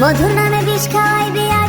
মধুর নামে বিষ খাওয়াইবি আর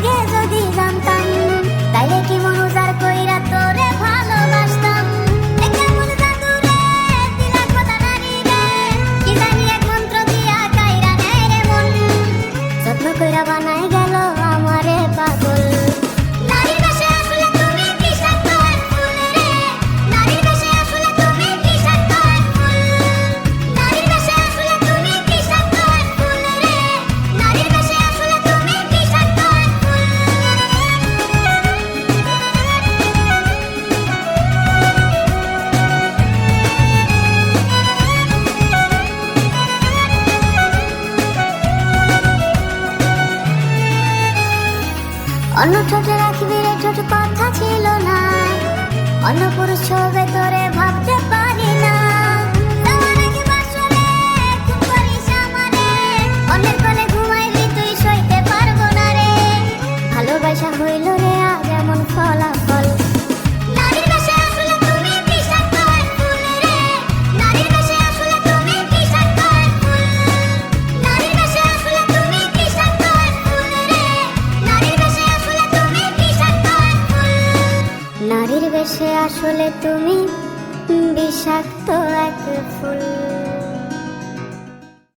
অন্য ঠোঁটে রাখবি রে ঠোঁট কথা ছিল না। অন্য পুরুষ ছবে তোরে পরিবেশে আসলে তুমি বিষাক্ত এক ফুল।